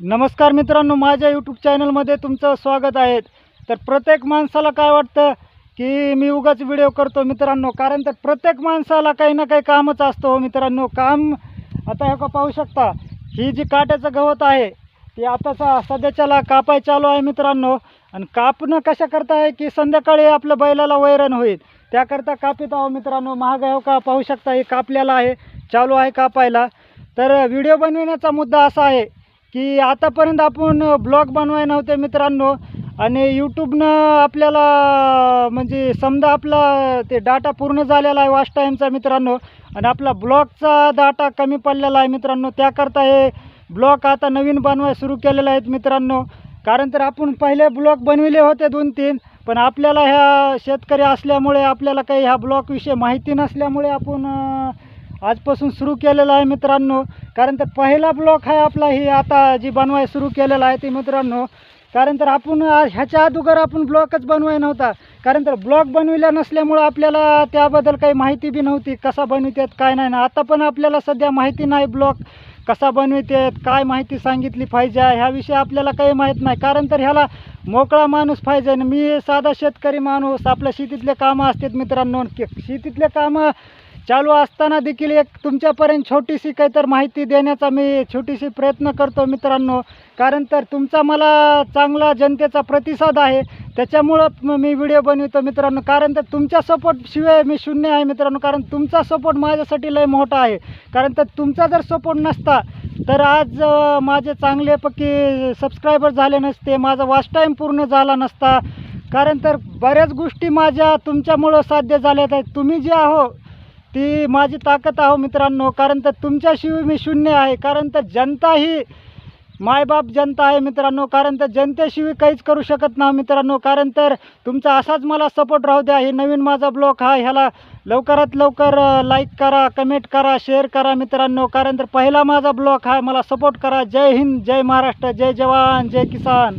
नमस्कार मित्रांनो माझ्या यूट्यूब चॅनलमध्ये तुमचं स्वागत आहे. तर प्रत्येक माणसाला काय वाटतं की मी उगाच व्हिडिओ करतो मित्रांनो? कारण तर प्रत्येक माणसाला काही ना काही कामच असतं हो मित्रांनो. काम आता हे का पाहू शकता ही जी काट्याचं गवत आहे ती आताचा सध्याच्याला कापाय चालू आहे मित्रांनो. आणि कापणं कशा करता आहे की संध्याकाळी आपल्या बैलाला वैरण होईल त्याकरता कापित आहो मित्रांनो. महाग आहे हो का पाहू शकता हे कापलेलं आहे चालू आहे कापायला. तर व्हिडिओ बनविण्याचा मुद्दा असा आहे की आतापर्यंत आपण ब्लॉग बनवाय नव्हते मित्रांनो. आणि यूट्यूबनं आपल्याला म्हणजे समजा आपला ते डाटा पूर्ण झालेला आहे वॉश टाईमचा मित्रांनो. आणि आपला ब्लॉगचा डाटा कमी पडलेला आहे मित्रांनो. त्याकरता हे ब्लॉग आता नवीन बनवाय सुरू केलेले आहेत मित्रांनो. कारण तर आपण पहिले ब्लॉग बनविले होते दोन तीन पण आपल्याला ह्या शेतकरी असल्यामुळे आपल्याला काही ह्या ब्लॉगविषयी माहिती नसल्यामुळे आपण आजपासून सुरू केलेला आहे मित्रांनो. कारण तर पहिला ब्लॉक आहे आपला ही आता जी बनवाय सुरू केलेला आहे ते मित्रांनो. कारण तर आपण ह्याच्या अगोदर आपण ब्लॉकच बनवाय नव्हता. कारण तर ब्लॉक बनविल्या नसल्यामुळं आपल्याला त्याबद्दल काही माहिती बी नव्हती कसा बनवितात काय नाही. ना आता पण आपल्याला सध्या माहिती नाही ब्लॉक कसा बनवितात काय माहिती सांगितली पाहिजे ह्याविषयी आपल्याला काही माहीत नाही. कारण तर ह्याला मोकळा माणूस पाहिजे. आणि मी साधा शेतकरी माणूस आपल्या शेतीतले कामं असतात मित्रांनो. शेतीतले कामं चालू असताना देखील एक तुमच्यापर्यंत छोटीशी काहीतर माहिती देण्याचा मी छोटीशी प्रयत्न करतो मित्रांनो. कारण तर तुमचा मला चांगला जनतेचा प्रतिसाद आहे. त्याच्यामुळं मी व्हिडिओ बनवितो मित्रांनो. कारण तर तुमच्या सपोर्टशिवाय मी शून्य आहे मित्रांनो. कारण तुमचा सपोर्ट माझ्यासाठी लय मोठा आहे. कारण तर तुमचा जर सपोर्ट नसता तर आज माझे चांगलेपैकी सबस्क्रायबर झाले नसते माझा वॉच टाईम पूर्ण झाला नसता. कारण तर बऱ्याच गोष्टी माझ्या तुमच्यामुळं साध्य झाल्या आहेत तुम्ही जे आहो ती माझी ताकद आहो मित्रांनो कारण तर तुमच्याशिवाय मी शून्य आहे कारण तर जनता ही मायबाप जनता आहे मित्रांनो कारण तर जनतेशिवाय काहीच करू शकत नाही मित्रांनो कारण तर तुमचा असाच मला सपोर्ट राहू द्या हे नवीन माझा ब्लॉग हा ह्याला लवकरात लवकर लाईक करा कमेंट करा शेअर करा मित्रांनो कारण तर पहिला माझा ब्लॉग हा मला सपोर्ट करा. जय हिंद जय महाराष्ट्र जय जवान जय किसान.